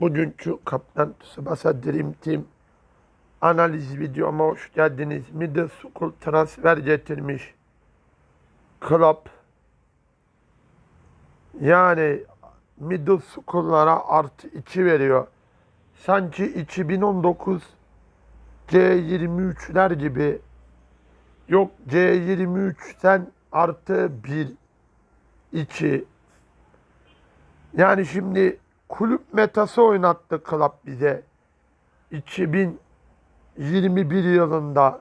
Bugünkü Kaptan Tsubasa Dream Team analiz videoma hoş geldiniz. Middle School transfer getirmiş. Club yani Middle School'lara artı 2 veriyor. Sanki 2019 C23'ler gibi yok C23'ten artı 1 2 yani şimdi kulüp metası oynattı Club bize. 2021 yılında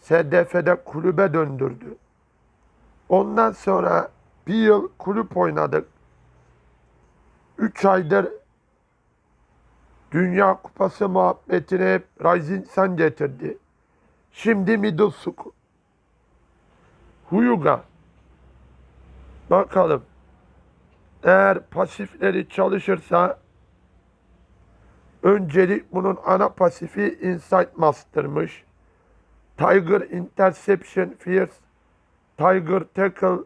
SDF'de kulübe döndürdü. Ondan sonra bir yıl kulüp oynadık. 3 aydır Dünya Kupası muhabbetine hep Rising Sun getirdi. Şimdi Middle School. Huyuga. Bakalım. Eğer pasifleri çalışırsa öncelik bunun ana pasifi Insight Master'mış. Tiger Interception Fierce, Tiger Tackle,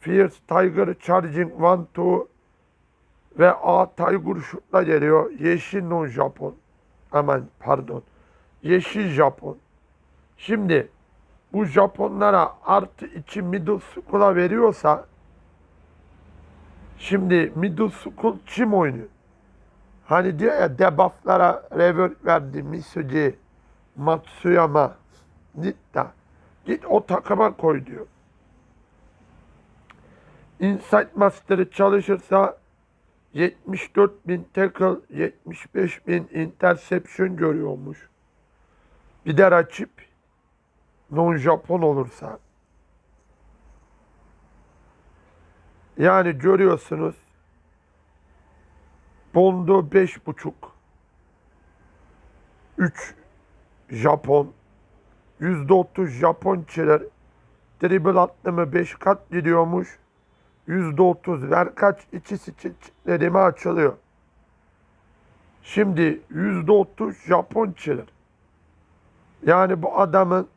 Fierce Tiger Charging 1-2 ve A Tiger şutla geliyor. Yeşil non Japon. Aman pardon. Yeşil Japon. Şimdi bu Japonlara artı 2 middle school'a veriyorsa Şimdi middle school kim oynuyor? Hani diyor ya debufflara revert verdi Misugi, Matsuyama, Nitta. Git o takıma koy diyor. Insight Master'ı çalışırsa 74 bin tackle, 75 bin interception görüyormuş. Bir de rakip non-Japon olursa Yani görüyorsunuz Bondo beş buçuk. Üç Japon. Yüzde otuz Japonçiler. Dribble attı mı beş kat gidiyormuş. Yüzde otuz ver kaç ikisi çiftlerime açılıyor. Şimdi yüzde otuz Japonçiler. Yani bu adamın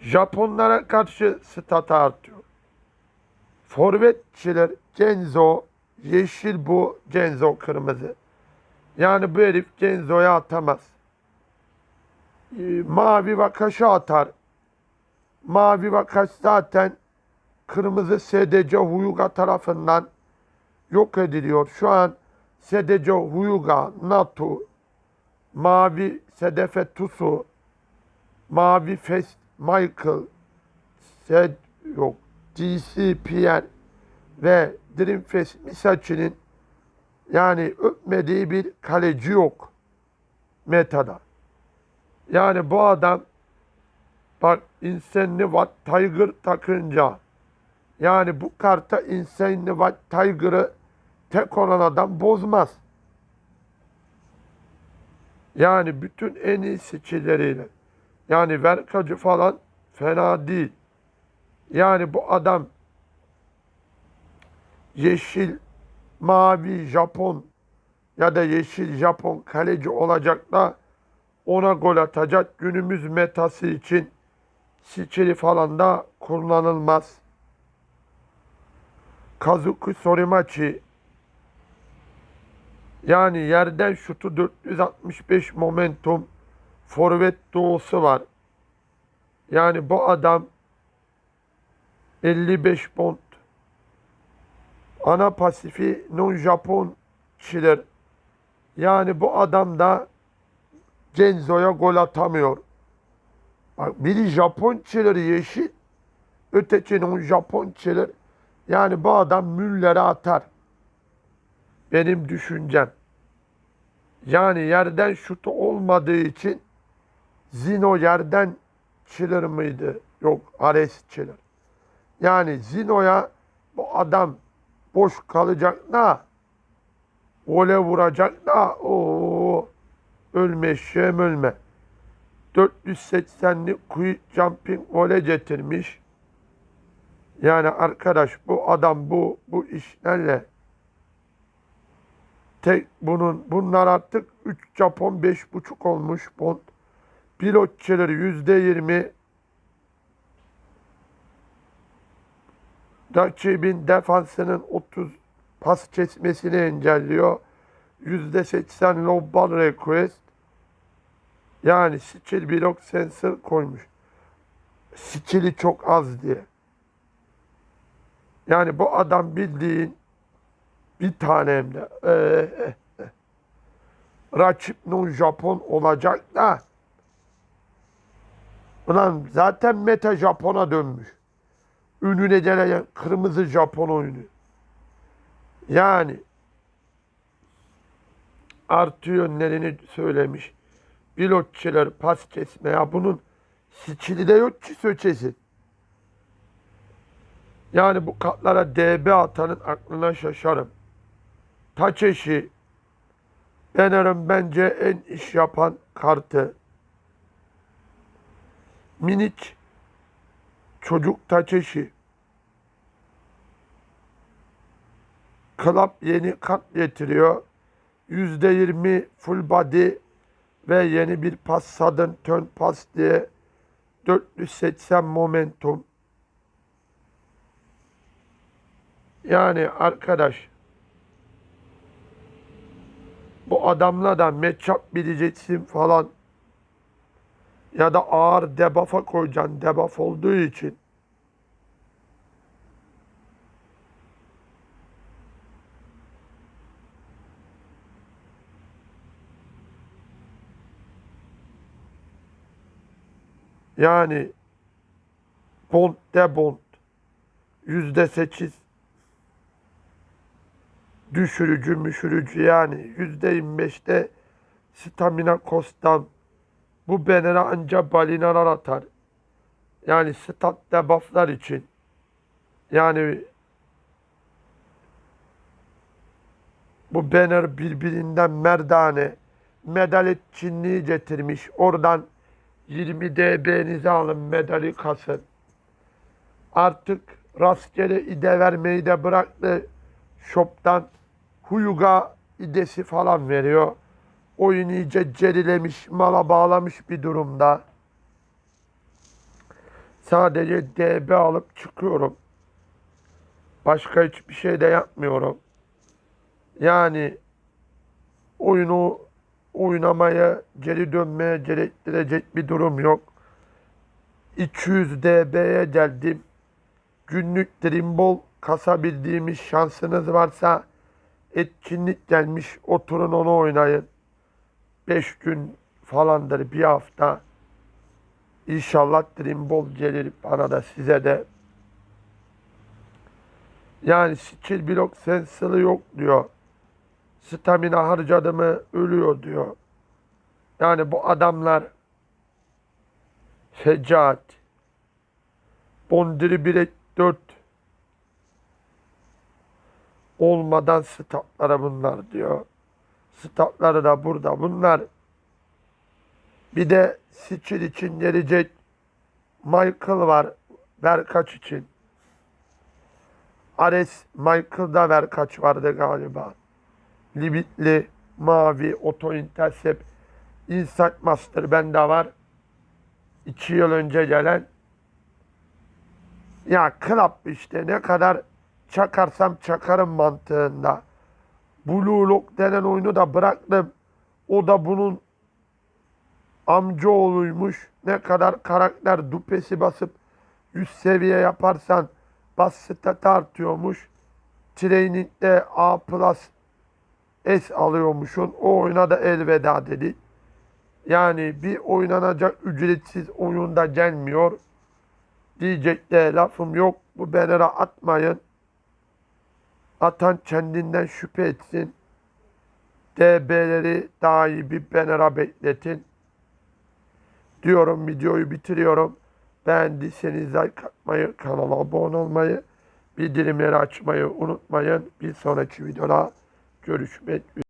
Japonlara karşı statü artıyor. Forvetçiler Genzo yeşil bu Genzo kırmızı. Yani bu herif Genzo'ya atamaz. Ee, mavi Vakaş'a atar. Mavi Vakaş zaten kırmızı SDC Huyuga tarafından yok ediliyor. Şu an SDC Huyuga, NATO, Mavi Sedefe Tusu, Mavi Fest Michael, Sed yok DCPN ve Dreamfest Misachi'nin yani öpmediği bir kaleci yok metada. Yani bu adam bak Insanely Watt Tiger takınca yani bu karta Insanely Watt Tiger'ı tek olan adam bozmaz. Yani bütün en iyi seçileriyle. Yani Verkacı falan fena değil. Yani bu adam yeşil, mavi Japon ya da yeşil Japon kaleci olacak da ona gol atacak günümüz metası için Siçeli falan da kullanılmaz. Kazuki Sorimachi yani yerden şutu 465 momentum forvet doğusu var. Yani bu adam 55 pond. Ana pasifi non-Japon kişiler. Yani bu adam da Genzo'ya gol atamıyor. Bak biri Japon çileri yeşil, öteki non-Japon çiler. Yani bu adam Müller'e atar. Benim düşüncem. Yani yerden şutu olmadığı için Zino yerden çiler mıydı? Yok Ares çiler. Yani Zino'ya bu adam boş kalacak da gole vuracak da o ölme şem ölme. 480'lik quick jumping gole getirmiş. Yani arkadaş bu adam bu bu işlerle tek bunun bunlar artık 3 Japon 5,5 olmuş pond. Pilotçileri %20 rakibin defansının 30 pas kesmesini engelliyor. %80 low ball request. Yani skill block sensor koymuş. Skill'i çok az diye. Yani bu adam bildiğin bir tane hem de. Ee. Rakip no Japon olacak da. Ulan zaten meta Japon'a dönmüş. Ününe gelen kırmızı Japon oyunu. Yani artı yönlerini söylemiş. Pilotçiler pas kesme ya bunun skill'i de yok ki söçesi. Yani bu katlara DB atanın aklına şaşarım. Taçeşi Banner'ın bence en iş yapan kartı. Minik çocuk Taçeşi. Club yeni kart getiriyor. %20 full body ve yeni bir pas sudden turn pass diye 480 momentum. Yani arkadaş bu adamla da matchup bileceksin falan ya da ağır debuff'a koyacaksın debuff olduğu için. Yani bond de bond yüzde sekiz düşürücü müşürücü yani yüzde yirmi beşte stamina kostan bu benere anca balinalar atar. Yani stat debufflar için. Yani bu banner birbirinden merdane medal etkinliği getirmiş. Oradan 20 DB'nizi alın medali kasın. Artık rastgele ide vermeyi de bıraktı. Shop'tan Huyuga idesi falan veriyor. Oyun iyice gerilemiş, mala bağlamış bir durumda. Sadece DB alıp çıkıyorum. Başka hiçbir şey de yapmıyorum. Yani oyunu oynamaya, geri dönmeye gerektirecek bir durum yok. 200 DB'ye geldim. Günlük drimbol kasabildiğimiz şansınız varsa etkinlik gelmiş. Oturun onu oynayın. 5 gün falandır bir hafta. İnşallah drimbol gelir bana da size de. Yani skill block sensor'ı yok diyor stamina harcadı mı ölüyor diyor. Yani bu adamlar fecaat. Bondiri 1 4 olmadan statlara bunlar diyor. Statları da burada. Bunlar bir de skill için gelecek Michael var. Verkaç için. Ares Michael'da Verkaç vardı galiba. Limitli, mavi, oto intercept, Insight Master bende var. İki yıl önce gelen. Ya Club işte ne kadar çakarsam çakarım mantığında. Blue Lock denen oyunu da bıraktım. O da bunun amcaoğluymuş. Ne kadar karakter dupesi basıp 100 seviye yaparsan bas stat artıyormuş. Training'de A plus es alıyormuşsun. O oyuna da elveda dedi. Yani bir oynanacak ücretsiz oyunda gelmiyor. Diyecek de lafım yok. Bu banner'a atmayın. Atan kendinden şüphe etsin. DB'leri daha iyi bir banner'a bekletin. Diyorum videoyu bitiriyorum. Beğendiyseniz like atmayı, kanala abone olmayı, bildirimleri açmayı unutmayın. Bir sonraki videoda görüşmek üzere.